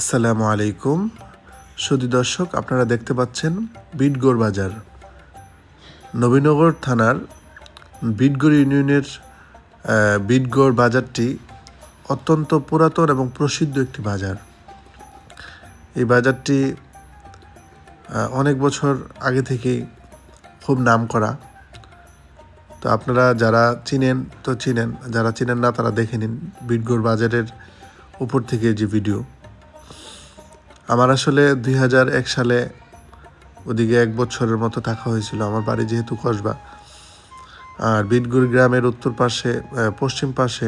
আসসালামু আলাইকুম। সুদী দর্শক, আপনারা দেখতে পাচ্ছেন বিটগড় বাজার। নবীনগর থানার বিটগড় ইউনিয়নের বিটগড় বাজারটি অত্যন্ত পুরাতন এবং প্রসিদ্ধ একটি বাজার। এই বাজারটি অনেক বছর আগে থেকেই খুব নাম করা তো আপনারা যারা চিনেন, তো চিনেন, যারা চিনেন না তারা দেখে নিন বিটগড় বাজারের উপর থেকে যে ভিডিও। আমার আসলে দুই হাজার এক সালে ওদিকে এক বছরের মতো থাকা হয়েছিল। আমার বাড়ি যেহেতু কসবা। আর বিটগুড় গ্রামের উত্তর পাশে পশ্চিম পাশে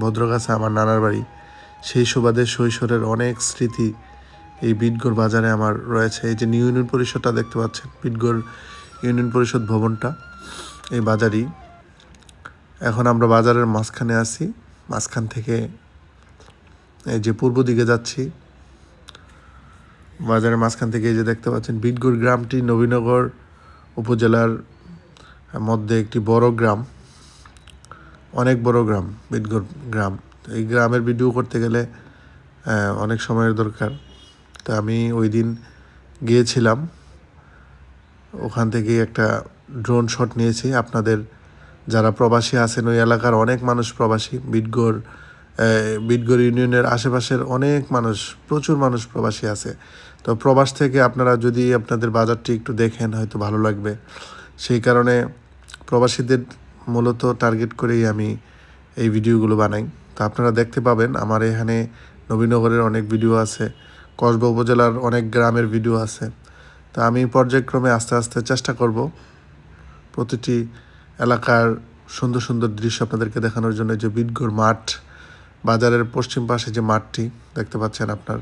ভদ্রগাছা আমার নানার বাড়ি। সেই সুবাদে শৈশবের অনেক স্মৃতি এই বিটগড় বাজারে আমার রয়েছে। এই যে নিউ ইউনিয়ন পরিষদটা দেখতে পাচ্ছেন বিটগড় ইউনিয়ন পরিষদ ভবনটা, এই বাজারই। এখন আমরা বাজারের মাঝখানে আছি। মাঝখান থেকে এই যে পূর্ব দিকে যাচ্ছি। বাজারের মাঝখান থেকে এই যে দেখতে পাচ্ছেন বিটগুড় গ্রামটি নবীনগর উপজেলার মধ্যে একটি বড় গ্রাম। অনেক বড় গ্রাম, বিটগুড় গ্রাম। এই গ্রামের ভিডিও করতে গেলে অনেক সময়ের দরকার। তো আমি ওই দিন গিয়েছিলাম। ওখান থেকে একটা ড্রোন শট নিয়েছি। আপনাদের যারা প্রবাসী আছেন, ওই এলাকার অনেক মানুষ প্রবাসী। বিটগড় বিটগড় ইউনিয়নের আশেপাশের অনেক মানুষ, প্রচুর মানুষ প্রবাসী আছে। তো প্রবাস থেকে আপনারা যদি আপনাদের বাজারটি একটু দেখেন, হয়তো ভালো লাগবে। সেই কারণে প্রবাসীদের মূলত টার্গেট করেই আমি এই ভিডিওগুলো বানাই। তো আপনারা দেখতে পাবেন, আমার এখানে নবীনগরের অনেক ভিডিও আছে, কসবা উপজেলার অনেক গ্রামের ভিডিও আছে। তো আমি পর্যায়ক্রমে আস্তে আস্তে চেষ্টা করব প্রতিটি এলাকার সুন্দর সুন্দর দৃশ্য আপনাদেরকে দেখানোর জন্য, যে বিটগড় মাঠ বাজারের পশ্চিম পাশে যে মাঠটি, দেখতে পাচ্ছেন আপনার,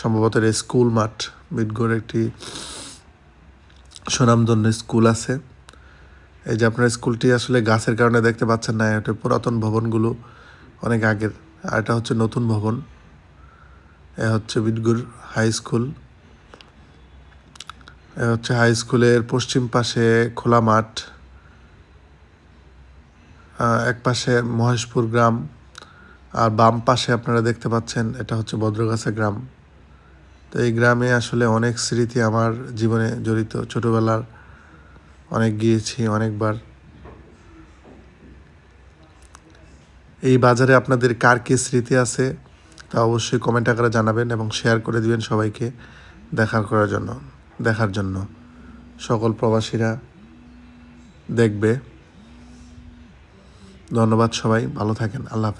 সম্ভবত এটা স্কুল মাঠ। বিটগড় একটি সুনামধন্য স্কুল আছে। এই যে আপনার স্কুলটি আসলে গাছের কারণে দেখতে পাচ্ছেন না, এটা পুরাতন ভবনগুলো অনেক আগের। আর এটা হচ্ছে নতুন ভবন। এ হচ্ছে বিটগুর হাই স্কুল। এ হচ্ছে হাই স্কুলের পশ্চিম পাশে খোলা মাঠ। এক পাশে মহেশপুর গ্রাম। আর বাম পাশে আপনারা দেখতে পাচ্ছেন, এটা হচ্ছে ভদ্রগাছা গ্রাম। তো এই গ্রামে আসলে অনেক স্মৃতি আমার জীবনে জড়িত। ছোটোবেলার অনেক গিয়েছি অনেকবার। এই বাজারে আপনাদের কার কি স্মৃতি আছে তা অবশ্যই কমেন্ট আকারে জানাবেন এবং শেয়ার করে দিবেন সবাইকে দেখার করার জন্য, দেখার জন্য। সকল প্রবাসীরা দেখবে। ধন্যবাদ সবাই, ভালো থাকেন, আল্লাহ হাফেজ।